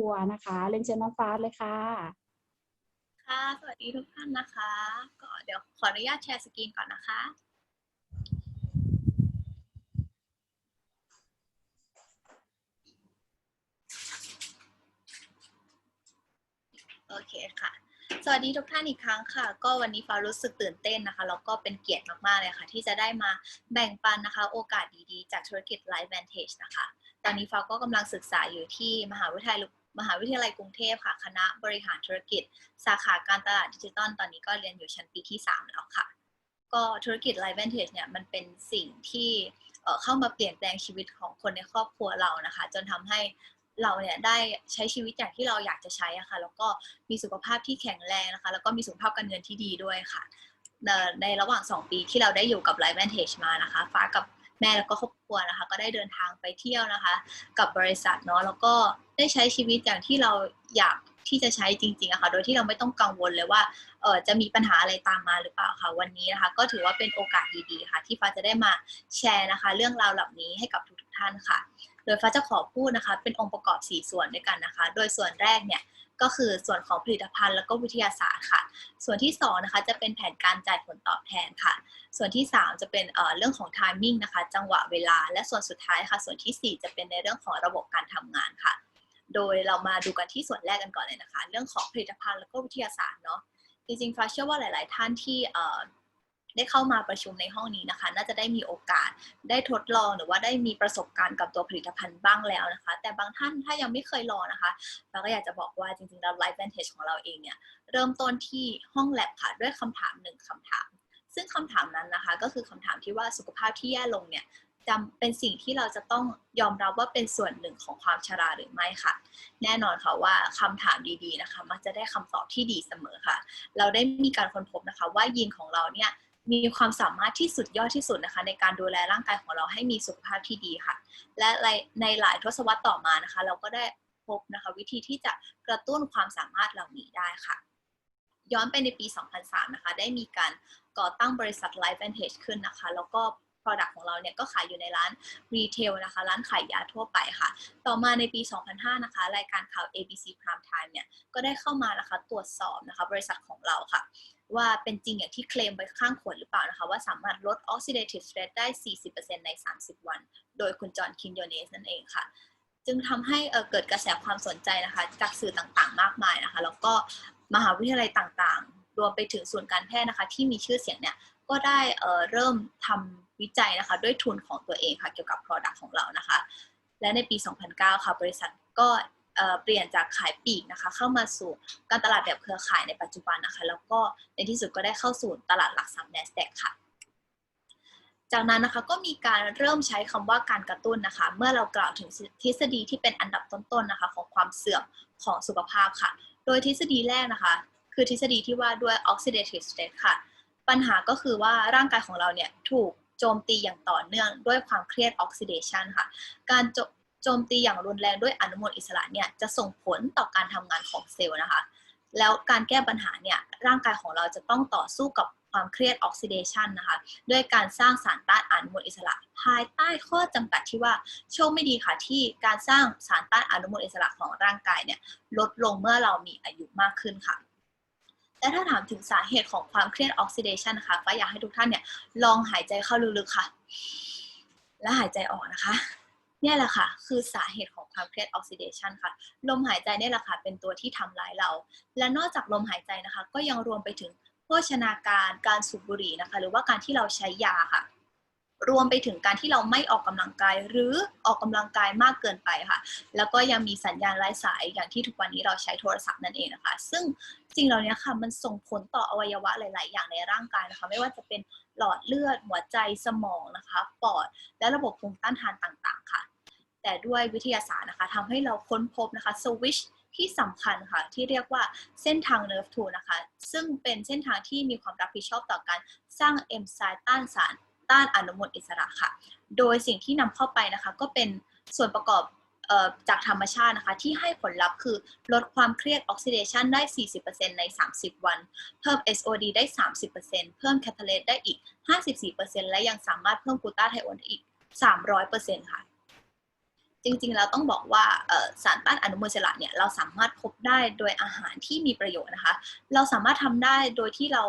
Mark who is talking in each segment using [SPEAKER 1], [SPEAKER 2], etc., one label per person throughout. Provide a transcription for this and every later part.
[SPEAKER 1] รัวนะคะเรียนเชิญน้องฟ้าเลยค่ะ
[SPEAKER 2] ค่ะ สวัสดีทุกท่านนะคะ ก็เดี๋ยวขออนุญาตแชร์สกรีนก่อนนะคะ โอเคค่ะสวัสดีทุกท่านอีกครั้งค่ะ ก็วันนี้ฟ้ารู้สึกตื่นเต้นนะคะแล้วก็เป็นเกียรติมากๆเลยค่ะ ที่จะได้มาแบ่งปันนะคะ โอกาสดีๆ จากธุรกิจ Life Vantage นะคะ ตอนนี้ฟ้าก็กำลังศึกษาอยู่ที่มหาวิทยาลัย มหาวิทยาลัยกรุงเทพค่ะ คณะบริหารธุรกิจ สาขาการตลาดดิจิตอลตอนนี้ก็เรียนอยู่ชั้นปีที่ 3 แล้วค่ะ ก็ธุรกิจ Life Vantage เนี่ยมันเป็นสิ่งที่เเข้ามาเปลี่ยนแปลงชีวิตของคนในครอบครัวเรานะคะ จนทำให้เราเนี่ยได้ใช้ชีวิตอย่างที่เราอยากจะใช้อะค่ะแล้วก็มีสุขภาพที่แข็งแรงนะคะ แล้วก็มีสุขภาพการเงินที่ดีด้วยค่ะ ในระหว่าง 2 ปีที่เราได้อยู่กับ Life Vantage มานะคะ ฟ้ากับ แม่แล้วก็ครอบครัวนะคะ ก็ได้เดินทางไปเที่ยวนะคะ กับบริษัทเนาะแล้วก็ได้ใช้ชีวิตอย่างที่เราอยากที่จะใช้จริงๆอะค่ะ โดยที่เราไม่ต้องกังวลเลยว่าเออจะมีปัญหาอะไรตามมาหรือเปล่าค่ะ วันนี้นะคะ ก็ถือว่าเป็นโอกาสดีๆค่ะ ที่ฟ้าจะได้มาแชร์นะคะ เรื่องราวเหล่านี้ให้กับทุกๆท่านค่ะ โดยฟ้าจะขอพูดนะคะ เป็นองค์ประกอบ 4 ส่วนด้วยกันนะคะ โดยส่วนแรกเนี่ย ก็คือส่วนของผลิตภัณฑ์แล้วก็วิทยาศาสตร์ค่ะ ส่วนที่2นะคะจะเป็นแผนการจ่ายผลตอบแทนค่ะ ส่วนที่ 3 จะเป็นเเรื่องของ timing นะคะ จังหวะเวลา และส่วนสุดท้ายค่ะ ส่วนทีสี่4 จะเป็นในเรื่องของระบบการทำงานค่ะ โดยเรามาดูกันที่ส่วนแรกกันก่อนเลยนะคะ เรื่องของผลิตภัณฑ์แล้วก็วิทยาศาสตร์เนาะจริงๆฟ้าเชื่อว่าหลาย ๆ ท่านที่ ได้เข้ามาประชุมในห้องนี้นะคะ น่าจะได้มีโอกาสได้ทดลองหรือว่าได้มีประสบการณ์กับตัวผลิตภัณฑ์บ้างแล้วนะคะ แต่บางท่านถ้ายังไม่เคยลองนะคะ เราก็อยากจะบอกว่าจริงๆ แล้ว Life Vantage ของเราเองเนี่ย เริ่มต้นที่ห้องแลบค่ะด้วยคำถามหนึ่งคำถาม ซึ่งคำถามนั้นนะคะ ก็คือคำถามที่ว่าสุขภาพที่แย่ลงเนี่ยจำเป็นสิ่งที่เราจะต้องยอมรับว่าเป็นส่วนหนึ่งของความชราหรือไม่ค่ะ แน่นอนค่ะว่าคำถามดีๆนะคะ มักจะได้คำตอบที่ดีเสมอค่ะ เราได้มีการค้นพบนะคะว่ายีนของเราเนี่ย มีความสามารถที่สุดยอดที่สุดนะคะ ในการดูแลร่างกายของเราให้มีสุขภาพที่ดีค่ะ และในหลายทศวรรษต่อมานะคะ เราก็ได้พบนะคะวิธีที่จะกระตุ้นความสามารถเหล่านี้ได้ค่ะ ย้อนไปในปี 2003 นะคะ ได้มีการก่อตั้งบริษัท Life Vantage ขึ้นนะคะ แล้วก็ Product ของเราเนี่ยก็ขายอยู่ในร้านรีเทลนะคะ ร้านขายยาทั่วไปค่ะ ต่อมาในปี 2005 นะคะ รายการข่าว ABC Prime Time เนี่ย ก็ได้เข้ามานะคะตรวจสอบนะคะบริษัทของเราค่ะ ว่าเป็นจริงอย่างที่เคลมไว้ข้างขวดหรือเปล่านะคะ ว่าสามารถลด oxidative stress ได้ 40%ใน 30 วัน โดยคุณจอห์นคินโยเนสนั่นเองค่ะจึงทำให้เเกิดกระแสความสนใจนะคะจากสื่อต่างๆ มากมายนะคะ แล้วก็มหาวิทยาลัยต่างๆ รวมไปถึงส่วนการแพทย์นะคะ ที่มีชื่อเสียงเนี่ยก็ได้เเริ่มทำ วิจัยนะคะ ด้วยทุนของตัวเองค่ะเกี่ยวกับ Product ของเรานะคะ และในปี 2009 ค่ะบริษัทก็เปลี่ยนจากขายปลีกนะคะ เข้ามาสู่การตลาดแบบเครือข่ายในปัจจุบันนะคะ แล้วก็ในที่สุดก็ได้เข้าสู่ตลาดหลักทรัพย์ NASDAQ ค่ะจากนั้นนะคะก็มีการเริ่มใช้คำว่าการกระตุ้นนะคะ เมื่อเรากล่าวถึงทฤษฎีที่เป็นอันดับต้นๆนะคะ ของความเสื่อมของสุขภาพค่ะ โดยทฤษฎีแรกนะคะ คือทฤษฎีที่ว่าด้วย oxidative stress ค่ะ ปัญหาก็คือว่าร่างกายของเราเนี่ยถูก โจมตีอย่างต่อเนื่องด้วยความเครียด oxidation ค่ะ การโจมตีอย่างรุนแรงด้วยอนุมูลอิสระเนี่ยจะส่งผลต่อการทำงานของเซลล์นะคะ แล้วการแก้ปัญหาเนี่ยร่างกายของเราจะต้องต่อสู้กับความเครียดออกซิเดชันนะคะ ด้วยการสร้างสารต้านอนุมูลอิสระ ภายใต้ข้อจำกัดที่ว่าโชคไม่ดีค่ะที่การสร้างสารต้านอนุมูลอิสระของร่างกายเนี่ยลดลงเมื่อเรามีอายุมากขึ้นค่ะ และถ้าถามถึงสาเหตุของความเครียดออกซิเดชันนะคะก็อยากให้ทุกท่านเนี่ยลองหายใจเข้าลึกๆค่ะ และหายใจออกนะคะเนี่ยแหละค่ะ คือสาเหตุของความเครียดออกซิเดชันค่ะ ลมหายใจเนี่ยแหละค่ะ เป็นตัวที่ทำร้ายเรา และนอกจากลมหายใจนะคะ ก็ยังรวมไปถึงโภชนาการ การสูบบุหรี่นะคะ หรือว่าการที่เราใช้ยาค่ะ รวมไปถึงการที่เราไม่ออกกำลังกายหรือออกกำลังกายมากเกินไปค่ะ แล้วก็ยังมีสัญญาณไร้สายอย่างที่ทุกวันนี้เราใช้โทรศัพท์นั่นเองนะคะ ซึ่งสิ่งเหล่านี้ค่ะมันส่งผลต่ออวัยวะหลาย ๆ อย่างในร่างกายนะคะ ไม่ว่าจะเป็นหลอดเลือดหัวใจสมองนะคะ ปอด และระบบภูมิต้านทานต่าง ๆ ค่ะ แต่ด้วยวิทยาศาสตร์นะคะทำให้เราค้นพบนะคะสวิชที่สำคัญค่ะ ที่เรียกว่าเส้นทาง nerve 2นะคะ ซึ่งเป็นเส้นทางที่มีความรับผิดชอบต่อการสร้างเอนไซม์ต้านสาร ต้านอนุมูลอิสระค่ะ โดยสิ่งที่นำเข้าไปนะคะก็เป็นส่วนประกอบจากธรรมชาตินะคะที่ให้ผลลัพธ์คือลดความเครียดออกซิเดชันได้ 40%ใน 30 วัน เพิ่ม SOD ได้ 30%เพิ่มแคทาเลตได้อีก 54%และยังสามารถเพิ่มกูต้าไทโอนได้อีก 300%ค่ะจริงๆแล้วต้องบอกว่าสารต้านอนุมูลอิสระเนี่ยเราสามารถพบได้โดยอาหารที่มีประโยชน์นะคะ เราสามารถทำได้โดยที่เรา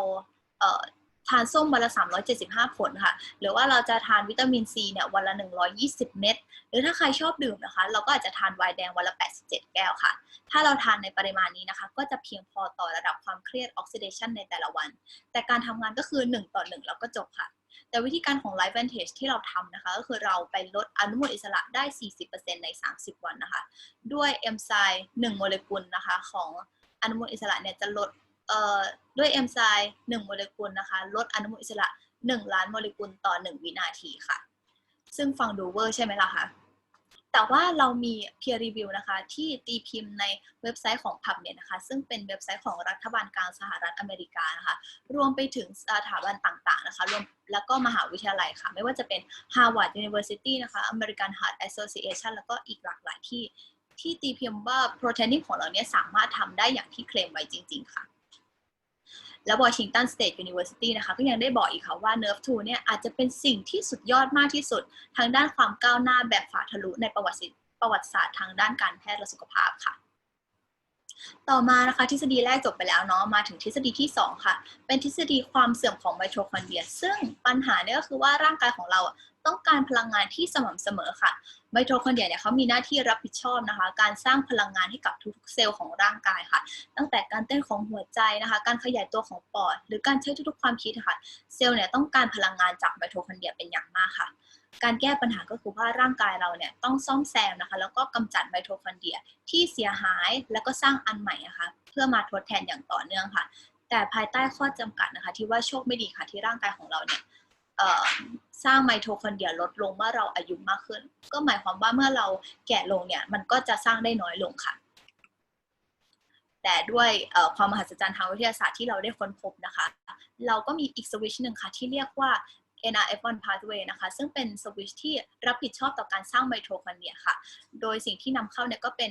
[SPEAKER 2] านส้มวันละ 375 ผลค่ะ หรือว่าเราจะทานวิตามินซีเนี่ยวันละ 120 เม็ด หรือถ้าใครชอบดื่มนะคะ เราก็อาจจะทานไวน์แดงวันละ 87 แก้วค่ะ ถ้าเราทานในปริมาณนี้นะคะ ก็จะเพียงพอต่อระดับความเครียดออกซิเดชันในแต่ละวัน แต่การทำงานก็คือ 1 ต่อ 1 แล้วก็จบค่ะแต่วิธีการของ Life Vantage ที่เราทำนะคะ ก็คือเราไปลดอนุมูลอิสระได้ 40%ใน 30 วันนะคะ ด้วยเอนไซม์1โมเลกุลนะคะ ของอนุมูลอิสระเนี่ยจะลด ด้วยเอนไซม์1โมเลกุลนะคะ ลดอนุมูลอิสระ 1 ล้านโมเลกุลต่อ 1 วินาทีค่ะ ซึ่งฟังดูเวอร์ใช่ไหมล่ะคะ แต่ว่าเรามี peer review นะคะ ที่ตีพิมพ์ในเว็บไซต์ของ PubMed นะคะ ซึ่งเป็นเว็บไซต์ของรัฐบาลกลางสหรัฐอเมริกานะคะ รวมไปถึงสถาบันต่างๆนะคะรวมแล้วก็มหาวิทยาลัยค่ะ ไม่ว่าจะเป็น Harvard University นะคะ American Heart Association แล้วก็อีกหลากหลายที่ที่ตีพิมพ์ว่า protein ของเราเนี่ยสามารถทำได้อย่างที่เคลมไว้จริง ๆ ค่ะ และ Washington State University นะคะก็ยังได้บอกอีกค่ะว่า Nerve 2เนี่ยอาจจะเป็นสิ่งที่สุดยอดมากที่สุด ทางด้านความก้าวหน้าแบบฝ่าทะลุในประวัติประวัติศาสตร์ทางด้านการแพทย์และสุขภาพค่ะ ต่อมานะคะทฤษฎีแรกจบไปแล้วเนาะมาถึงทฤษฎีที่ 2 ค่ะ เป็นทฤษฎีความเสื่อมของไมโทคอนเดรีย ซึ่งปัญหาเนี่ยก็คือว่าร่างกายของเรา ต้องการพลังงานที่สม่ำเสมอค่ะไมโทคอนเดรียเนี่ยเขามีหน้าที่รับผิดชอบนะคะ การสร้างพลังงานให้กับทุกๆเซลล์ของร่างกายค่ะ ตั้งแต่การเต้นของหัวใจนะคะ การขยายตัวของปอด หรือการใช้ทุกๆความคิดค่ะ เซลล์เนี่ยต้องการพลังงานจากไมโทคอนเดรียเป็นอย่างมากค่ะ การแก้ปัญหาก็คือว่าร่างกายเราเนี่ยต้องซ่อมแซมนะคะ แล้วก็กำจัดไมโทคอนเดรียที่เสียหายแล้วก็สร้างอันใหม่นะคะ เพื่อมาทดแทนอย่างต่อเนื่องค่ะ แต่ภายใต้ข้อจำกัดนะคะ ที่ว่าโชคไม่ดีค่ะที่ร่างกายของเราเนี่ย สร้างไมโทคอนเดรียลดลงเมื่อเราอายุมากขึ้น ก็หมายความว่าเมื่อเราแก่ลงเนี่ยมันก็จะสร้างได้น้อยลงค่ะ แต่ด้วยความมหัศจรรย์ทางวิทยาศาสตร์ที่เราได้ค้นพบนะคะ เราก็มีอีกสวิชหนึ่งค่ะที่เรียกว่า NRF1 pathway นะคะ ซึ่งเป็นสวิชที่รับผิดชอบต่อการสร้างไมโทคอนเดรียค่ะ โดยสิ่งที่นำเข้าเนี่ยก็เป็น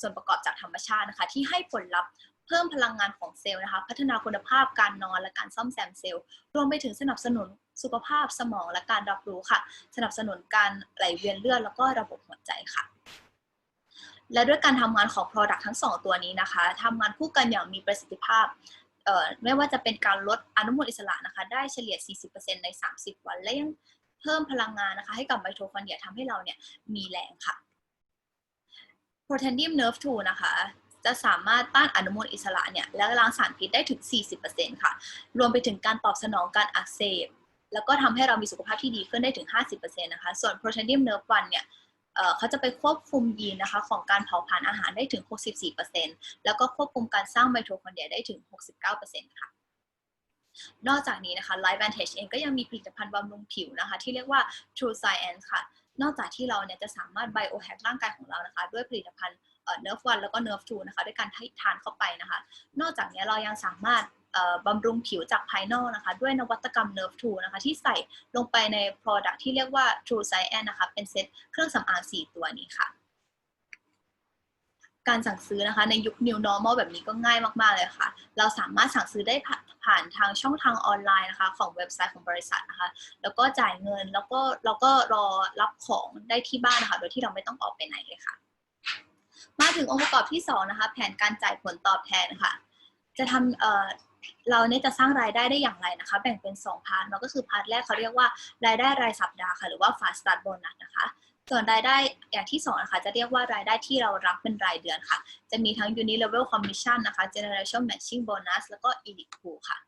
[SPEAKER 2] ส่วนประกอบจากธรรมชาตินะคะ ที่ให้ผลลัพธ์เพิ่มพลังงานของเซลล์นะคะ พัฒนาคุณภาพการนอนและการซ่อมแซมเซลล์ รวมไปถึงสนับสนุน สุขภาพสมองและการรับรู้ค่ะ สนับสนุนการไหลเวียนเลือดแล้วก็ระบบหัวใจค่ะและด้วยการทำงานของ Product ทั้ง 2 ตัวนี้นะคะทำงานคู่กันอย่างมีประสิทธิภาพ ไม่ว่าจะเป็นการลดอนุมูลอิสระนะคะ ได้เฉลี่ย 40%ใน 30 วัน และยังเพิ่มพลังงานนะคะ ให้กับไมโทคอนเดรียทำให้เราเนี่ยมีแรงค่ะ Protendium Nerve 2 นะคะ จะสามารถต้านอนุมูลอิสระเนี่ยและล้างสารพิษได้ถึง 40%ค่ะ รวมไปถึงการตอบสนองการอักเสบ แล้วก็ทำให้เรามีสุขภาพที่ดีขึ้นได้ถึง 50%นะคะ ส่วน Protendium Nerve 1เนี่ยเขาจะไปควบคุมยีนนะคะของการเผาผลาญอาหารได้ถึง 64%แล้วก็ควบคุมการสร้างไมโทคอนเดรียได้ถึง 69%ค่ะ นอกจากนี้นะคะ Life Vantage เองก็ยังมีผลิตภัณฑ์บำรุงผิวนะคะ ที่เรียกว่า True Science ค่ะ นอกจากที่เราเนี่ยจะสามารถ biohack ร่างกายของเรานะคะ ด้วยผลิตภัณฑ์เอ่อ Nerve 1แล้วก็ Nerve 2นะคะ ด้วยการให้ทานเข้าไปนะคะ นอกจากนี้เรายังสามารถ บำรุงผิวจากภายนอกนะคะ ด้วยนวัตกรรม Nerve 2 นะคะ ที่ใส่ลงไปใน Product ที่เรียกว่า True Science นะคะ เป็นเซตเครื่องสำอาง 4 ตัวนี้ค่ะ การสั่งซื้อนะคะในยุค New Normal แบบนี้ก็ง่ายมาก ๆ เลยค่ะ เราสามารถสั่งซื้อได้ผ่านผ่านทางช่องทางออนไลน์นะคะ ของเว็บไซต์ของบริษัทนะคะ แล้วก็จ่ายเงินแล้วก็เราก็รอรับของได้ที่บ้านนะคะ โดยที่เราไม่ต้องออกไปไหนเลยค่ะ มาถึงองค์ประกอบที่2นะคะ แผนการจ่ายผลตอบแทนค่ะ จะทำ เราเนี่ยจะสร้างรายได้ได้อย่างไรนะคะ แบ่งเป็น 2 พาร์ทเนาะก็คือพาร์ทแรกเขาเรียกว่ารายได้รายสัปดาห์ค่ะหรือว่า fast start bonus นะคะส่วนรายได้อย่างที่2นะคะจะเรียกว่ารายได้ที่เรารับเป็นรายเดือนค่ะ จะมีทั้ง uni level commission นะคะ generation matching bonus แล้วก็ elite pool ค่ะ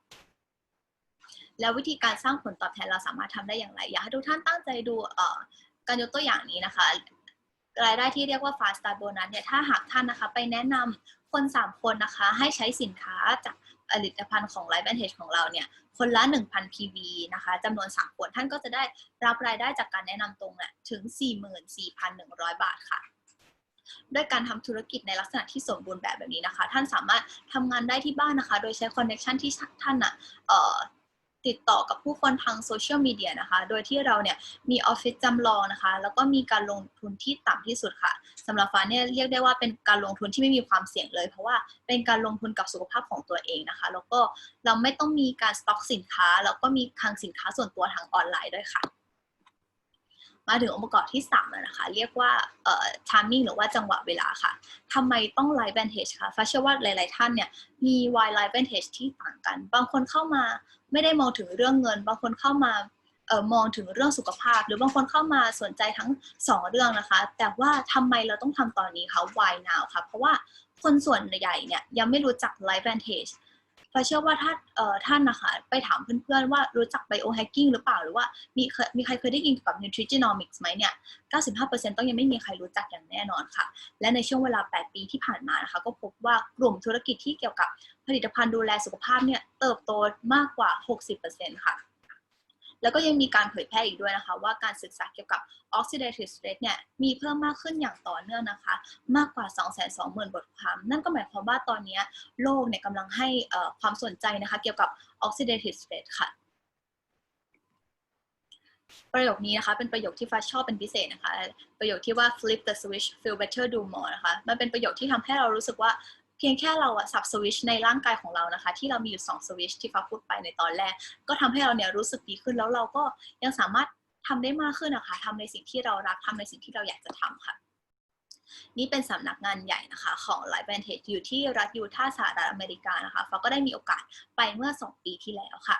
[SPEAKER 2] แล้ววิธีการสร้างผลตอบแทนเราสามารถทำได้อย่างไร อยากให้ทุกท่านตั้งใจดูการยกตัวอย่างนี้นะคะ รายได้ที่เรียกว่า fast start bonus เนี่ยถ้าหากท่านนะคะ ไปแนะนำคน 3 คนนะคะ ให้ใช้สินค้าจาก ผลิตภัณฑ์ของ Life Vantage ของเราเนี่ยคนละ 1,000 PV นะคะจำนวน 3 คน ท่านก็จะได้รับรายได้จากการแนะนำตรงเนี่ยถึง 44,100 บาทค่ะ ด้วยการทำธุรกิจในลักษณะที่สมบูรณ์แบบแบบนี้นะคะ ท่านสามารถทำงานได้ที่บ้านนะคะ โดยใช้คอนเน็ชันที่ท่านอะ ติดต่อกับผู้คนทางโซเชียลมีเดียนะคะ โดยที่เราเนี่ยมีออฟฟิศจำลองนะคะ แล้วก็มีการลงทุนที่ต่ำที่สุดค่ะสำหรับฟ้าเนี่ยเรียกได้ว่าเป็นการลงทุนที่ไม่มีความเสี่ยงเลย เพราะว่าเป็นการลงทุนกับสุขภาพของตัวเองนะคะ แล้วก็เราไม่ต้องมีการสต็อกสินค้า แล้วก็มีคลังสินค้าส่วนตัวทางออนไลน์ด้วยค่ะ มาถึงองค์ประกอบที่3นะคะ เรียกว่าเอ่อ timing หรือว่าจังหวะเวลาค่ะทำไมต้อง live vantage คะฟ้าเชื่อว่าหลาย ๆ ท่านเนี่ยมี wide live vantage ที่ต่างกัน บางคนเข้ามาไม่ได้มองถึงเรื่องเงิน บางคนเข้ามาเอ่อมองถึงเรื่องสุขภาพ หรือบางคนเข้ามาสนใจทั้ง 2 เรื่องนะคะ แต่ว่าทำไมเราต้องทำตอนนี้คะ why now คะเพราะว่าคนส่วนใหญ่เนี่ยยังไม่รู้จัก live vantage ฟ้าเชื่อว่าถ้าเอ่อท่านนะคะไปถามเพื่อนๆว่ารู้จักไบโอแฮกกิ้งหรือเปล่าหรือว่ามีเคยมีใครเคยได้ยินเกี่ยวกับ nutrigenomics ไหมเนี่ย 95%ต้องยังไม่มีใครรู้จักอย่างแน่นอนค่ะ และในช่วงเวลา 8 ปีที่ผ่านมานะคะ ก็พบว่ากลุ่มธุรกิจที่เกี่ยวกับผลิตภัณฑ์ดูแลสุขภาพเนี่ยเติบโตมากกว่า 60%ค่ะ แล้วก็ยังมีการเผยแพร่อีกด้วยนะคะ ว่าการศึกษาเกี่ยวกับ oxidative stress เนี่ยมีเพิ่มมากขึ้นอย่างต่อเนื่องนะคะ มากกว่า 220,000 บทความ นั่นก็หมายความว่าตอนนี้โลกเนี่ยกำลังให้ความสนใจนะคะเกี่ยวกับ oxidative stress ค่ะประโยคนี้นะคะ เป็นประโยคที่ฟ้าชอบเป็นพิเศษนะคะ ประโยคที่ว่า flip the switch feel better do more นะคะ มันเป็นประโยคที่ทำให้เรารู้สึกว่า เพียงแค่เราอะสับสวิชในร่างกายของเรานะคะ ที่เรามีอยู่2สวิชที่ฟ้าพูดไปในตอนแรก ก็ทำให้เราเนี่ยรู้สึกดีขึ้นแล้วเราก็ยังสามารถทำได้มากขึ้นนะคะทำในสิ่งที่เรารักทำในสิ่งที่เราอยากจะทำค่ะ นี่เป็นสำนักงานใหญ่นะคะ ของ l i ฟ e แ a n t a g e อยู่ที่รัฐยูทาห์สหรัฐอเมริกานะคะฟ้าก็ได้มีโอกาสไปเมื่อ 2 ปีที่แล้วค่ะ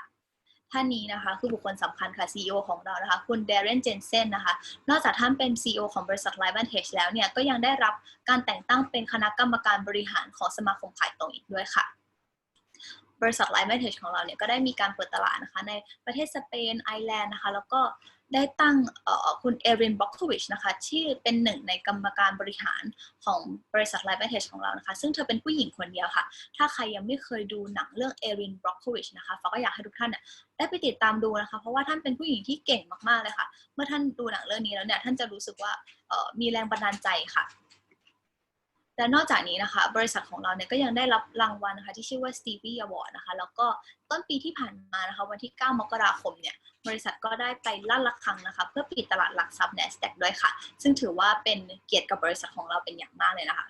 [SPEAKER 2] ท่านนี้นะคะ คือบุคคลสำคัญค่ะ CEO ของเรานะคะ คุณเดเรนเจนเซนนะคะ นอกจากท่านเป็น CEO ของบริษัท Live Vantage แล้วเนี่ย ก็ยังได้รับการแต่งตั้งเป็นคณะกรรมการบริหารของสมาคมขายตรงอีกด้วยค่ะบริษัท Live Vantage ของเราเนี่ยก็ได้มีการเปิดตลาดนะคะในประเทศสเปนไอร์แลนด์นะคะ แล้วก็ ได้ตั้งคุณเอรินบล็อกโควิชนะคะที่เป็นหนึ่งในกรรมการบริหารของบริษัทไลฟ์แอนเทชของเรานะคะ ซึ่งเธอเป็นผู้หญิงคนเดียวค่ะ ถ้าใครยังไม่เคยดูหนังเรื่องเอรินบล็อกโควิชนะคะฟ้าก็อยากให้ทุกท่านเนี่ยได้ไปติดตามดูนะคะ เพราะว่าท่านเป็นผู้หญิงที่เก่งมากๆเลยค่ะ เมื่อท่านดูหนังเรื่องนี้แล้วเนี่ยท่านจะรู้สึกว่ามีแรงบันดาลใจค่ะ และนอกจากนี้นะคะ บริษัทของเราเนี่ยก็ยังได้รับรางวัลนะคะที่ชื่อว่า Stevie Award นะคะ แล้วก็ต้นปีที่ผ่านมานะคะ วันที่ 9 มกราคมเนี่ย บริษัทก็ได้ไปลั่นระฆังนะคะ เพื่อปิดตลาดหลักทรัพย์ NASDAQ ด้วยค่ะ ซึ่งถือว่าเป็นเกียรติกับบริษัทของเราเป็นอย่างมากเลยนะคะ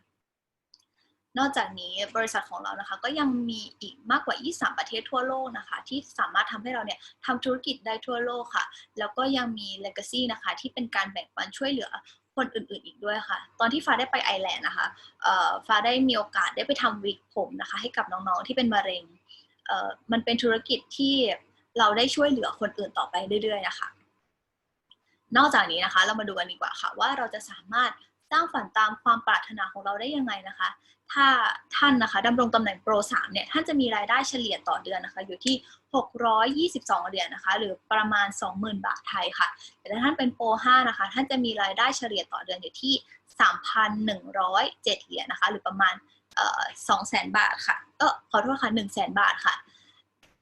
[SPEAKER 2] นอกจากนี้บริษัทของเรานะคะก็ยังมีอีกมากกว่า 23 ประเทศทั่วโลกนะคะ ที่สามารถทำให้เราเนี่ยทำธุรกิจได้ทั่วโลกค่ะ แล้วก็ยังมี legacy นะคะ ที่เป็นการแบ่งปันช่วยเหลือ คนอื่นๆอีกด้วยค่ะ ตอนที่ฟ้าได้ไปไอร์แลนด์นะคะฟ้าได้มีโอกาสได้ไปทำวิกผมนะคะ ให้กับน้องๆที่เป็นมะเร็งมันเป็นธุรกิจที่เราได้ช่วยเหลือคนอื่นต่อไปเรื่อยๆนะคะ นอกจากนี้นะคะ เรามาดูกันดีกว่าค่ะ ว่าเราจะสามารถ ร้างฝันตามความปรารถนาของเราได้ยังไงนะคะ ถ้าท่านนะคะดำรงตำแหน่งโปร3เนี่ยท่านจะมีรายได้เฉลี่ยต่อเดือนนะคะ อยู่ที่ 622 เหรียญนะคะ หรือประมาณ 20,000 บาทไทยค่ะ แต่ถ้าท่านเป็นโปร5นะคะ ท่านจะมีรายได้เฉลี่ยต่อเดือนอยู่ที่ 3,107 เหรียญนะคะ หรือประมาณเอ่อ200,000บาทค่ะเออขอโทษค่ะ100,000บาทค่ะ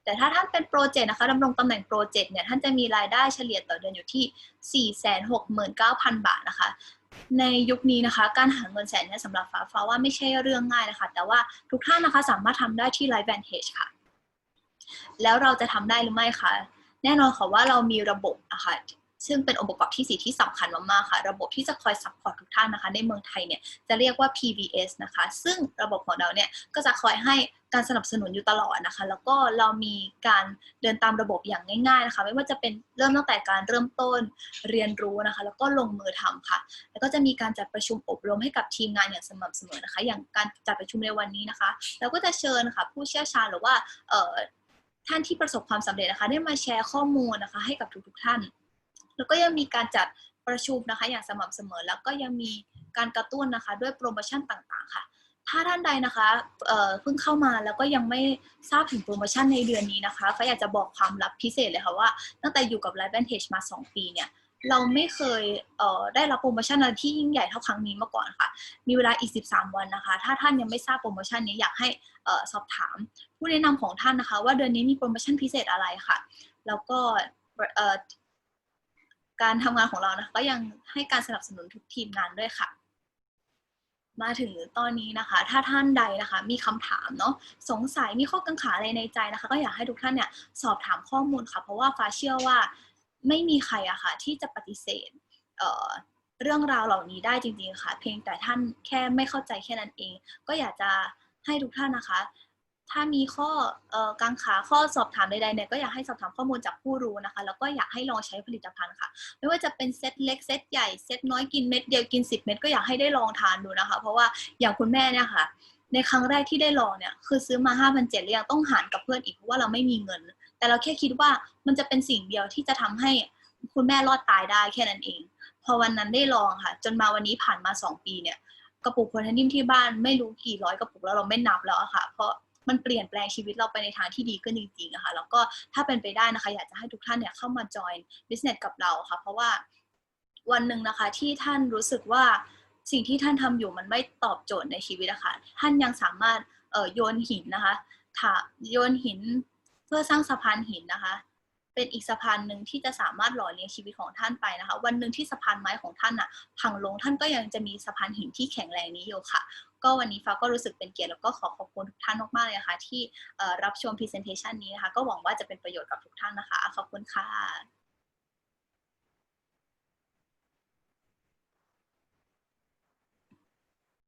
[SPEAKER 2] แต่ถ้าท่านเป็นโปรเจกต์นะคะดำรงตำแหน่งโปรเจกต์เนี่ยท่านจะมีรายได้เฉลี่ยต่อเดือนอยู่ที่ 469,000 บาทนะคะ ในยุคนี้นะคะ การหาเงินแสนเนี่ยสำหรับฟ้าฟ้าว่าไม่ใช่เรื่องง่ายนะคะ แต่ว่าทุกท่านนะคะสามารถทำได้ที่ Live Vantage ค่ะ แล้วเราจะทำได้หรือไม่คะแน่นอนค่ะว่าเรามีระบบนะคะ ซึ่งเป็นองค์ประกอบที่สี่ที่สำคัญมากๆค่ะ ระบบที่จะคอยซัพพอร์ตทุกท่านนะคะ ในเมืองไทยเนี่ยจะเรียกว่า PVS นะคะ ซึ่งระบบของเราเนี่ยก็จะคอยให้การสนับสนุนอยู่ตลอดนะคะ แล้วก็เรามีการเดินตามระบบอย่างง่าย ๆนะคะ ไม่ว่าจะเป็นเริ่มตั้งแต่การเริ่มต้นเรียนรู้นะคะ แล้วก็ลงมือทำค่ะ แล้วก็จะมีการจัดประชุมอบรมให้กับทีมงานอย่างสม่ำเสมอนะคะ อย่างการจัดประชุมในวันนี้นะคะเราก็จะเชิญค่ะ ผู้เชี่ยวชาญหรือว่าท่านที่ประสบความสำเร็จนะคะ ได้มาแชร์ข้อมูลนะคะ ให้กับทุกๆท่าน แล้วก็ยังมีการจัดประชุมนะคะอย่างสม่ำเสมอ แล้วก็ยังมีการกระตุ้นนะคะด้วยโปรโมชั่นต่างๆ ค่ะ ถ้าท่านใดนะคะเเพิ่งเข้ามาแล้วก็ยังไม่ทราบถึงโปรโมชั่นในเดือนนี้นะคะก็อยากจะบอกความลับพิเศษเลยค่ะว่า ตั้งแต่อยู่กับ Live Vantage มา 2 ปีเนี่ยเราไม่เคยเได้รับโปรโมชั่นอะไรที่ยิ่งใหญ่เท่าครั้งนี้มาก่อนค่ะ มีเวลาอีก 13 วันนะคะ ถ้าท่านยังไม่ทราบโปรโมชั่นนี้อยากให้อสอบถาม ผู้แนะนำของท่านนะคะ ว่าเดือนนี้มีโปรโมชั่นพิเศษอะไรค่ะ แล้วก็ การทำงานของเรานะคะก็ยังให้การสนับสนุนทุกทีมงานด้วยค่ะ มาถึงตอนนี้นะคะ ถ้าท่านใดนะคะ มีคำถามเนาะสงสัยมีข้อกังขาอะไรในใจนะคะ ก็อยากให้ทุกท่านเนี่ยสอบถามข้อมูลค่ะ เพราะว่าฟ้าเชื่อว่าไม่มีใครอะค่ะ ที่จะปฏิเสธเเรื่องราวเหล่านี้ได้จริงๆค่ะ เพียงแต่ท่านแค่ไม่เข้าใจแค่นั้นเอง ก็อยากจะให้ทุกท่านนะคะ ถ้ามีข้ออกังขาข้อสอบถามใดๆเนี่ยก็อยากให้สอบถามข้อมูลจากผู้รู้นะคะ แล้วก็อยากให้ลองใช้ผลิตภัณฑ์ค่ะ ไม่ว่าจะเป็นเซตเล็กเซตใหญ่เซตน้อยกินเม็ดเดียวกิน 10 เม็ดก็อยากให้ได้ลองทานดูนะคะ เพราะว่าอย่างคุณแม่เนี่ยค่ะในครั้งแรกที่ได้ลองเนี่ยคือซื้อมา5 7 0 0แล้วยังต้องหารกับเพื่อนอีกเพราะว่าเราไม่มีเงิน แต่เราแค่คิดว่ามันจะเป็นสิ่งเดียวที่จะทำให้คุณแม่รอดตายได้แค่นั้นเอง พอวันนั้นได้ลองค่ะ จนมาวันนี้ผ่านมา 2 ปีเนี่ยกระปุกโพแทนนิมที่บ้านไม่รู้กี่ร้อยกระปุกแล้วเราไม่นับแล้วค่ะ เพราะ มันเปลี่ยนแปลงชีวิตเราไปในทางที่ดีขึ้นจริงๆอะค่ะแล้วก็ถ้าเป็นไปได้นะคะ อยากจะให้ทุกท่านเนี่ยเข้ามาจอย business กับเราค่ะ เพราะว่าวันหนึ่งนะคะที่ท่านรู้สึกว่าสิ่งที่ท่านทำอยู่มันไม่ตอบโจทย์ในชีวิตอะคะท่านยังสามารถเอ่อโยนหินนะคะถาโยนหินเพื่อสร้างสะพานหินนะคะ เป็นอีกสะพานหนึ่งที่จะสามารถหล่อเลี้ยงชีวิตของท่านไปนะคะ วันหนึ่งที่สะพานไม้ของท่านอะพังลงท่านก็ยังจะมีสะพานหินที่แข็งแรงนี้อยู่ค่ะ ก็วันนี้ฟ้าก็รู้สึกเป็นเกียรติแล้วก็ขอขอบคุณทุกท่านมากๆเลยนะคะที่รับชม presentation นี้นะคะก็หวังว่าจะเป็นประโยชน์กับทุกท่านนะคะ ขอบคุณค่ะ